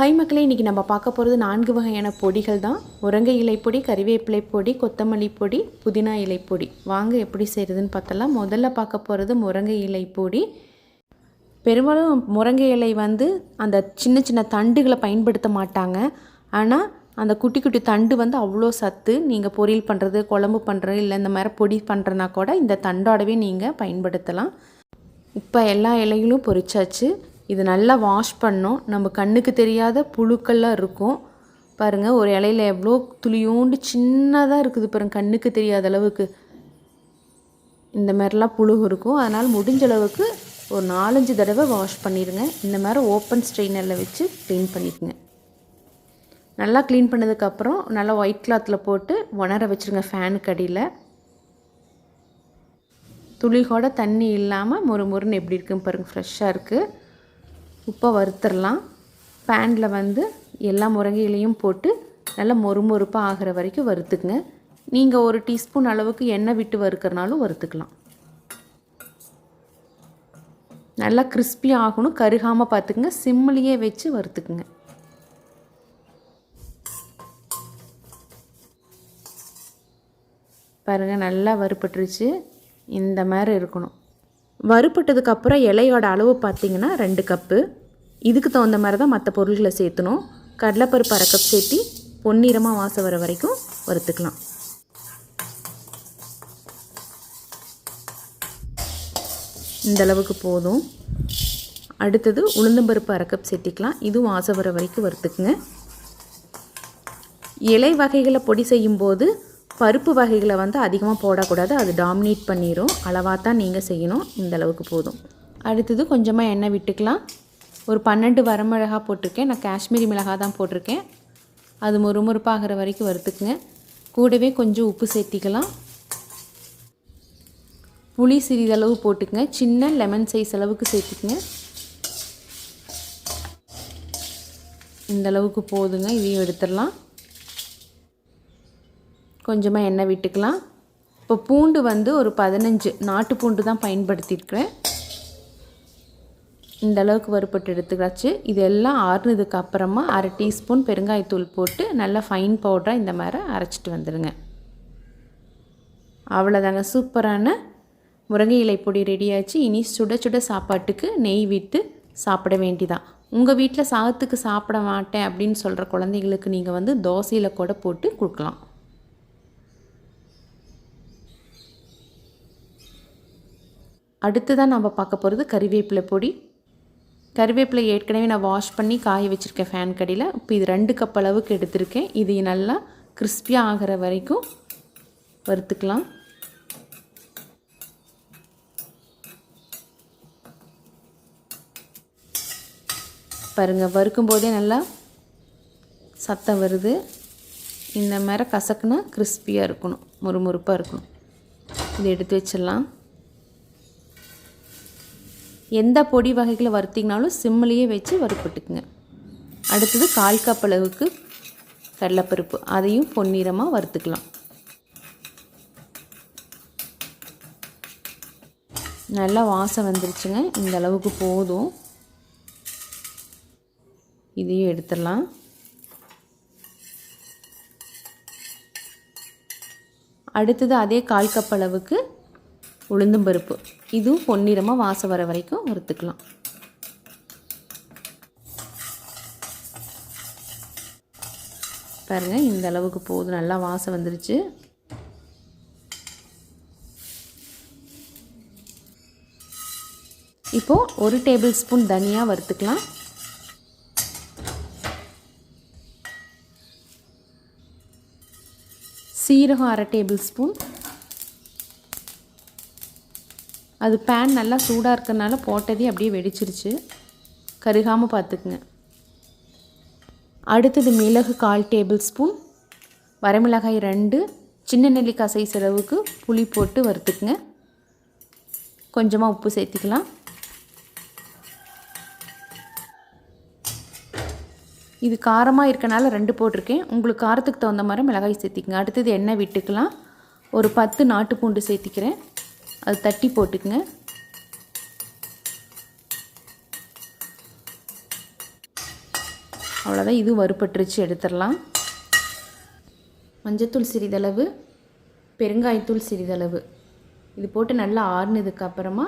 High மக்களே இன்றைக்கி நம்ம பார்க்க போகிறது நான்கு வகையான பொடிகள் தான். முருங்கை இலை பொடி கறிவேப்பிலை பொடி கொத்தமல்லி பொடி புதினா இலை பொடி. வாங்க எப்படி செய்கிறதுன்னு பார்த்தலாம் முதல்ல பார்க்க போகிறது முருங்கை இலை பொடி. பெரும்பாலும் முருங்கை இலை வந்து அந்த சின்ன சின்ன தண்டுகளை பயன்படுத்த மாட்டாங்க. ஆனால் அந்த குட்டி குட்டி தண்டு வந்து அவ்வளோ சத்து. நீங்கள் பொரியல் பண்ணுறது குழம்பு பண்ணுறது இல்லை இந்த மாதிரி பொடி பண்ணுறனா கூட இந்த தண்டோடவே நீங்கள் பயன்படுத்தலாம். இப்போ எல்லா இலைகளும் பொரிச்சாச்சு. இது நல்லா வாஷ் பண்ணோம் நம்ம கண்ணுக்கு தெரியாத புழுக்கள்லாம் இருக்கும். பாருங்கள் ஒரு இலையில எவ்வளோ துளியோண்டு சின்னதாக இருக்குது பாருங்க கண்ணுக்கு தெரியாத அளவுக்கு. இந்த மாதிரிலாம் புழு இருக்கும். அதனால் முடிஞ்ச அளவுக்கு ஒரு நாலஞ்சு தடவை வாஷ் பண்ணிடுங்க. இந்த மாதிரி ஓப்பன் ஸ்ட்ரெயினரில் வச்சு க்ளீன் பண்ணிக்கோங்க. நல்லா க்ளீன் பண்ணதுக்கப்புறம் நல்லா ஒயிட் கிளாத்தில் போட்டு உணர வச்சுருங்க ஃபேனுக்கு அடியில். துளிகோட தண்ணி இல்லாமல் மொறு மொறுன்னு எப்படி இருக்குன்னு பாருங்கள் ஃப்ரெஷ்ஷாக இருக்குது உப்பை வறுத்துடலாம். பேனில் வந்து எல்லா முருங்கையிலையும் போட்டு நல்லா மொறுமொறுப்பாக ஆகிற வரைக்கும் வறுத்துக்குங்க. நீங்கள் ஒரு டீஸ்பூன் அளவுக்கு எண்ணெய் விட்டு வறுக்கிறனாலும் வறுத்துக்கலாம். நல்லா கிறிஸ்பி ஆகணும். கருகாமல் பார்த்துக்குங்க. சிம்மிலேயே வச்சு வறுத்துக்குங்க. பாருங்கள் நல்லா வறுப்பட்டுருச்சு இந்த மாதிரி இருக்கணும். வறுபட்டதுக்கப்புறம் இலையோட அளவு பார்த்திங்கன்னா ரெண்டு கப்பு. இதுக்கு தகுந்த மாதிரி தான் மற்ற பொருள்களை சேர்த்தணும். கடலைப்பருப்பு அரை கப் சேர்த்தி பொன்னிறமாக வாசம் வர வரைக்கும் வறுத்துக்கலாம். இந்த அளவுக்கு போதும். அடுத்தது உளுந்தம்பருப்பு அரை கப் சேர்த்திக்கலாம். இதுவும் வாசம் வர வரைக்கும் வறுத்துக்குங்க. இலை வகைகளை பொடி செய்யும்போது பருப்பு வகைகளை வந்து அதிகமாக போடக்கூடாது. அது டாமினேட் பண்ணிடும் அளவாக தான் நீங்கள் செய்யணும். இந்த அளவுக்கு போதும். அடுத்தது கொஞ்சமாக எண்ணெய் விட்டுக்கலாம். ஒரு பன்னெண்டு வரமிளகா போட்டிருக்கேன். நான் காஷ்மீரி மிளகா தான் போட்டிருக்கேன். அது முறுமுறுப்பாகிற வரைக்கும் வறுத்துக்குங்க. கூடவே கொஞ்சம் உப்பு சேர்த்திக்கலாம். புளி சிறிதளவு போட்டுக்குங்க. சின்ன லெமன் சைஸ் அளவுக்கு சேர்த்துக்குங்க. இந்த அளவுக்கு போதுங்க. இதையும் எடுத்துடலாம். கொஞ்சமாக எண்ணெய் விட்டுக்கலாம். இப்போ பூண்டு வந்து ஒரு பதினஞ்சு நாட்டு பூண்டு தான் பயன்படுத்தியிருக்கிறேன். இந்த அளவுக்கு வறுப்பட்டு எடுத்துக்காச்சு இது எல்லாம் ஆறுனதுக்கு அப்புறமா அரை டீஸ்பூன் பெருங்காயத்தூள் போட்டு நல்லா ஃபைன் பவுடராக இந்த மாதிரி அரைச்சிட்டு வந்துடுங்க அவ்வளோதாங்க சூப்பரான முருங்கை இலை பொடி ரெடியாச்சு இனி சுட சுட சாப்பாட்டுக்கு நெய் விட்டு சாப்பிட வேண்டிதான். உங்கள் வீட்டில் சாதத்துக்கு சாப்பிட மாட்டேன் அப்படின்னு சொல்கிற குழந்தைங்களுக்கு நீங்கள் வந்து தோசையில் கூட போட்டு கொடுக்கலாம். அடுத்து தான் நம்ம பார்க்க போகிறது கறிவேப்பிலை பொடி. கறிவேப்பிலை ஏற்கனவே நான் வாஷ் பண்ணி காய வச்சுருக்கேன் ஃபேன் கடியில். இப்போ இது ரெண்டு கப் அளவுக்கு எடுத்திருக்கேன். இது நல்லா கிறிஸ்பியாக ஆகிற வரைக்கும் வறுத்துக்கலாம். பாருங்கள் வறுக்கும் போதே நல்லா சத்தம் வருது. இந்த மாதிரி கசக்குனா கிறிஸ்பியாக இருக்கணும் முறுமுறுப்பாக இருக்கணும். இதை எடுத்து வச்சிடலாம். எந்த பொடி வகைகளை வறுத்திங்கனாலும் சிம்மிலேயே வச்சு வறுப்பட்டுக்குங்க அடுத்தது கால் கப் அளவுக்கு கடலைப்பருப்பு. அதையும் பொன்னிறமாக வறுத்துக்கலாம். நல்லா வாசம் வந்துருச்சுங்க. இந்த அளவுக்கு போதும். இதையும் எடுத்துடலாம். அடுத்தது அதே கால் கப் அளவுக்கு உளுந்தும் பருப்பு. இதுவும் பொன்னிறமாக வாசம் வர வரைக்கும் வறுத்துக்கலாம். பாருங்கள் இந்த அளவுக்கு போதும் நல்லா வாசம் வந்துருச்சு. இப்போது ஒரு டேபிள் ஸ்பூன் தனியாக வறுத்துக்கலாம். சீரகம் அரை டேபிள் ஸ்பூன். அது பேன் நல்லா சூடாக இருக்கிறனால போட்டதே அப்படியே வெடிச்சிருச்சு. கருகாமல் பார்த்துக்குங்க அடுத்தது மிளகு கால் டேபிள் ஸ்பூன் வரமிளகாய் ரெண்டு சின்ன நெல்லிக்காய் சைஸ் அளவுக்கு புளி போட்டு வறுத்துக்குங்க. கொஞ்சமாக உப்பு சேர்த்திக்கலாம். இது காரமாக இருக்கனால ரெண்டு போட்டிருக்கேன். உங்களுக்கு காரத்துக்கு தகுந்த மாதிரி மிளகாய் சேர்த்திக்கங்க. அடுத்தது எண்ணெய் விட்டுக்கலாம். ஒரு பத்து நாட்டு பூண்டு சேர்த்திக்கிறேன். அது தட்டி போட்டுக்குங்க. அவ்வளோதான் இதுவும் வறுபட்டுருச்சு எடுத்துடலாம். மஞ்சத்தூள் சிறிதளவு பெருங்காயத்தூள் சிறிதளவு. இது போட்டு நல்லா ஆறுனதுக்கப்புறமா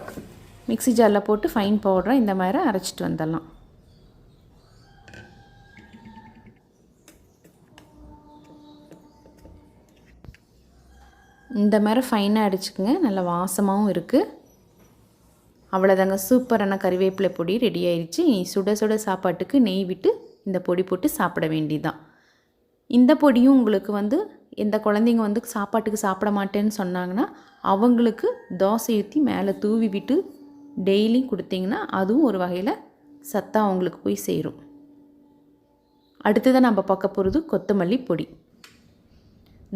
மிக்சி மிக்ஸி ஜாரில் போட்டு ஃபைன் பவுடரை இந்த மாதிரி அரைச்சிட்டு வந்துடலாம். இந்த மாதிரி ஃபைனாக அடிச்சுக்கோங்க. நல்லா வாசமாகவும் இருக்குது அவ்வளோதாங்க சூப்பரான கறிவேப்பிலை பொடி ரெடி ஆயிடுச்சு நீ சுட சுட சாப்பாட்டுக்கு நெய் விட்டு இந்த பொடி போட்டு சாப்பிட வேண்டியதுதான். இந்த பொடியும் உங்களுக்கு வந்து எந்த குழந்தைங்க வந்து சாப்பாட்டுக்கு சாப்பிட மாட்டேன்னு சொன்னாங்கன்னா அவங்களுக்கு தோசை ஊற்றி மேலே தூவி விட்டு டெய்லியும் கொடுத்தீங்கன்னா அதுவும் ஒரு வகையில் சத்தாக அவங்களுக்கு போய் சேரும். அடுத்ததாக நம்ம பார்க்க போகிறது கொத்தமல்லி பொடி.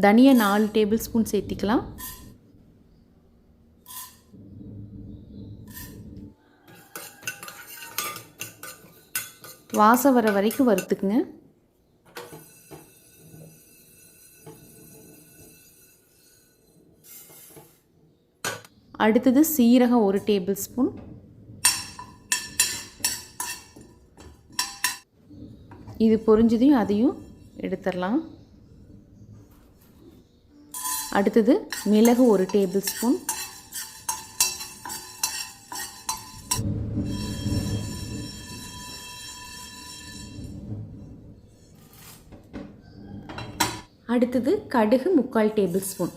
தனியா நாலு டேபிள் ஸ்பூன் சேர்த்திக்கலாம். வாசம் வர வரைக்கும் வறுத்துக்குங்க. அடுத்தது சீரகம் ஒரு டேபிள் ஸ்பூன். இது பொரிஞ்சதையும் அதையும் எடுத்துடலாம். அடுத்தது மிளகு ஒரு டேபிள் ஸ்பூன் அடுத்தது கடுகு முக்கால் டேபிள் ஸ்பூன்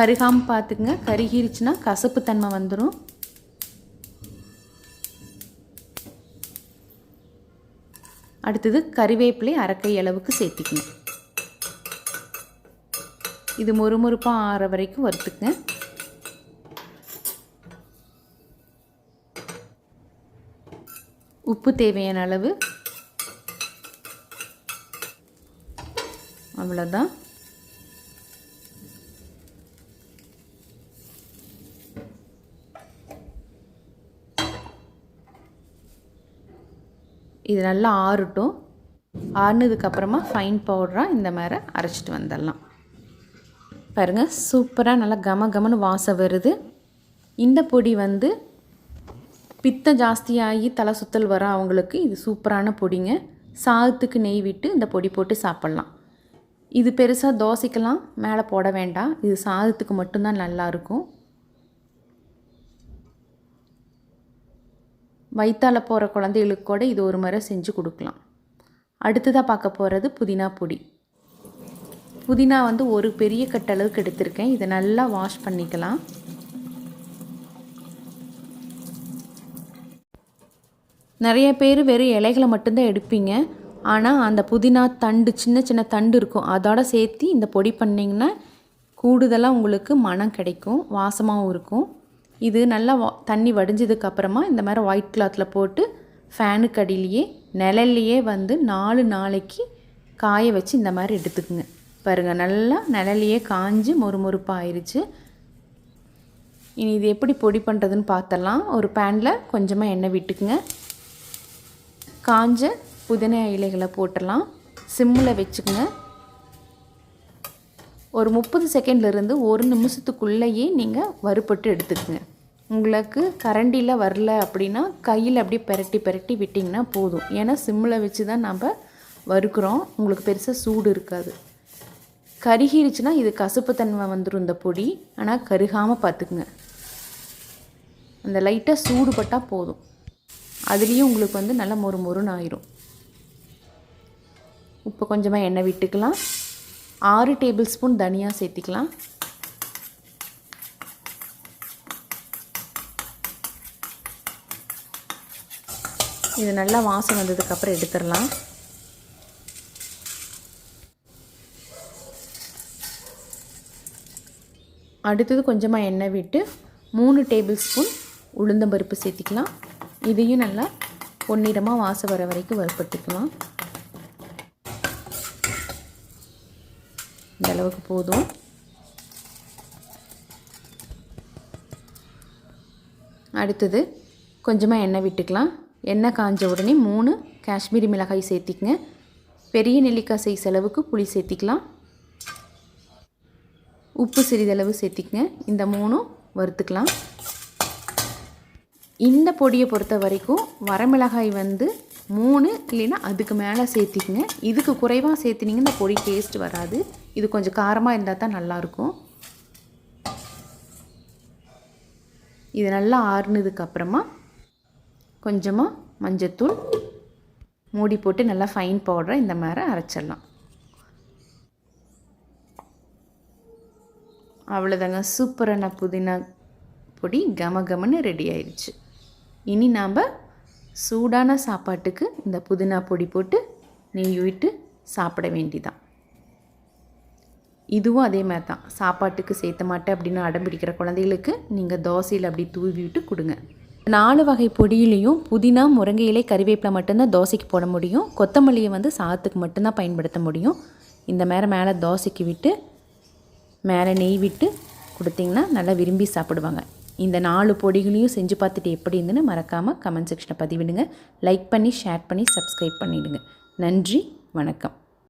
கருகாமல் பார்த்துக்குங்க. கருகிருச்சுன்னா கசப்பு தன்மை வந்துடும் அடுத்தது கறிவேப்பிலை அரைக்கை அளவுக்கு சேர்த்துக்கணும். இது மொறுமொறுப்பாக ஆற வரைக்கும் வறுத்துக்குங்க. உப்பு தேவையான அளவு. அவ்வளோதான் இது நல்லா ஆறட்டும். ஆறுனதுக்கப்புறமா ஃபைன் பவுடராக இந்த மாதிரி அரைச்சிட்டு வந்துடலாம். பாருங்கள் சூப்பராக நல்லா கம கமன்னு வாசம் வருது. இந்த பொடி வந்து பித்தம் ஜாஸ்தியாகி தலை சுத்தல் வர அவங்களுக்கு இது சூப்பரான பொடிங்க. சாதத்துக்கு நெய் விட்டு இந்த பொடி போட்டு சாப்பிட்லாம். இது பெருசாக தோசைக்கெல்லாம் மேலே போட வேண்டாம். இது சாதத்துக்கு மட்டும்தான் நல்லாயிருக்கும் வயிற்றால் போகிற குழந்தைகளுக்கு கூட இது ஒரு முறை செஞ்சு கொடுக்கலாம். அடுத்ததாக பார்க்க போகிறது புதினா பொடி. புதினா வந்து ஒரு பெரிய கட்டளவுக்கு எடுத்திருக்கேன். இதை நல்லா வாஷ் பண்ணிக்கலாம். நிறைய பேர் வெறும் இலைகளை மட்டும்தான் எடுப்பீங்க. ஆனால் அந்த புதினா தண்டு சின்ன சின்ன தண்டு இருக்கும். அதோட சேர்த்து இந்த பொடி பண்ணிங்கன்னா கூடுதலாக உங்களுக்கு மனம் கிடைக்கும் வாசமாகவும் இருக்கும். இது நல்லா தண்ணி வடிஞ்சதுக்கு அப்புறமா இந்த மாதிரி ஒயிட் கிளாத்தில் போட்டு ஃபேனுக்கு அடியிலேயே நிழல்லையே வந்து நாலு நாளைக்கு காய வச்சு இந்த மாதிரி எடுத்துக்குங்க. பாருங்கள் நல்லா நிழல்லையே காஞ்சி மொறுமொறுப்பாக ஆயிடுச்சு இனி இது எப்படி பொடி பண்ணுறதுன்னு பார்த்தலாம். ஒரு பேனில் கொஞ்சமாக எண்ணெய் விட்டுக்குங்க. காஞ்ச புதினா இலைகளை போட்டுடலாம். சிம்மில் வச்சுக்கோங்க. ஒரு முப்பது செகண்ட்லேருந்து ஒரு நிமிஷத்துக்குள்ளேயே நீங்கள் வறுபட்டு எடுத்துக்கோங்க. உங்களுக்கு கரண்டியில் வரல அப்படின்னா கையில் அப்படியே பெரட்டி பெரட்டி விட்டிங்கன்னா போதும். ஏன்னா சிம்மில் வச்சு தான் நம்ம வறுக்கிறோம். உங்களுக்கு பெருசாக சூடு இருக்காது. கருகிருச்சுன்னா இது கசப்பு தன்மை வந்துடும் இந்த பொடி. ஆனால் கருகாமல் பார்த்துக்குங்க. அந்த லைட்டாக சூடு பட்டால் போதும். அதுலேயும் உங்களுக்கு வந்து நல்லா மொறு மொறுன்னு ஆயிரும். இப்போ கொஞ்சமாக எண்ணெய் விட்டுக்கலாம். ஆறு டேபிள் ஸ்பூன் தனியாக சேர்த்திக்கலாம். இது நல்லா வாசம் வந்ததுக்கப்புறம் எடுத்துடலாம். அடுத்தது கொஞ்சமாக எண்ணெய் விட்டு மூணு டேபிள் ஸ்பூன் உளுந்தம்பருப்பு சேர்த்திக்கலாம். இதையும் நல்லா பொன்னிறமாக வாசம் வர வரைக்கும் வறுப்பட்டுக்கலாம் அளவுக்கு போதும். அடுத்தது கொஞ்சமாக எண்ணெய் விட்டுக்கலாம். எண்ணெய் காஞ்ச உடனே மூணு காஷ்மீரி மிளகாய் சேர்த்திக்கங்க. பெரிய நெல்லிக்காய் சைஸ் அளவுக்கு புளி சேர்த்திக்கலாம். உப்பு சிறிதளவு சேர்த்திக்கங்க. இந்த மூணும் வறுத்துக்கலாம். இந்த பொடியை பொறுத்த வரைக்கும் வரமிளகாய் வந்து மூணு இல்லைன்னா அதுக்கு மேலே சேர்த்திக்கங்க. இதுக்கு குறைவாக சேர்த்தினீங்க இந்த பொடி டேஸ்ட் வராது. இது கொஞ்சம் காரமாக இருந்தால் தான் நல்லாயிருக்கும். இது நல்லா ஆறுனதுக்கப்புறமா கொஞ்சமாக மஞ்சத்தூள் மூடி போட்டு நல்லா ஃபைன் பவுடரை இந்த மாதிரி அரைச்சிடலாம். அவ்வளோதாங்க சூப்பரான புதினா பொடி கம கமன்னு ரெடி ஆயிடுச்சு. இனி நாம் சூடான சாப்பாட்டுக்கு இந்த புதினா பொடி போட்டு நெய் விட்டு சாப்பிட வேண்டிதான். இதுவும் அதே மாதிரி தான். சாப்பாட்டுக்கு சேர்த்த மாட்டேன் அப்படின்னு அடம் பிடிக்கிற குழந்தைகளுக்கு நீங்கள் தோசையில் அப்படி தூவி விட்டு கொடுங்க. நாலு வகை பொடியிலையும் புதினா முருங்கை இலை கறிவேப்பிலை மட்டும்தான் தோசைக்கு போட முடியும். கொத்தமல்லியை வந்து சாதத்துக்கு மட்டும்தான் பயன்படுத்த முடியும். இந்த மாதிரி மேலே தோசைக்கு விட்டு மேலே நெய் விட்டு கொடுத்திங்கன்னா நல்லா விரும்பி சாப்பிடுவாங்க. இந்த நாலு பொடிகளையும் செஞ்சு பார்த்துட்டு எப்படி இருந்துன்னு மறக்காமல் கமெண்ட் செக்ஷனை பதிவிடுங்க. லைக் பண்ணி ஷேர் பண்ணி சப்ஸ்கிரைப் பண்ணிவிடுங்க நன்றி வணக்கம்.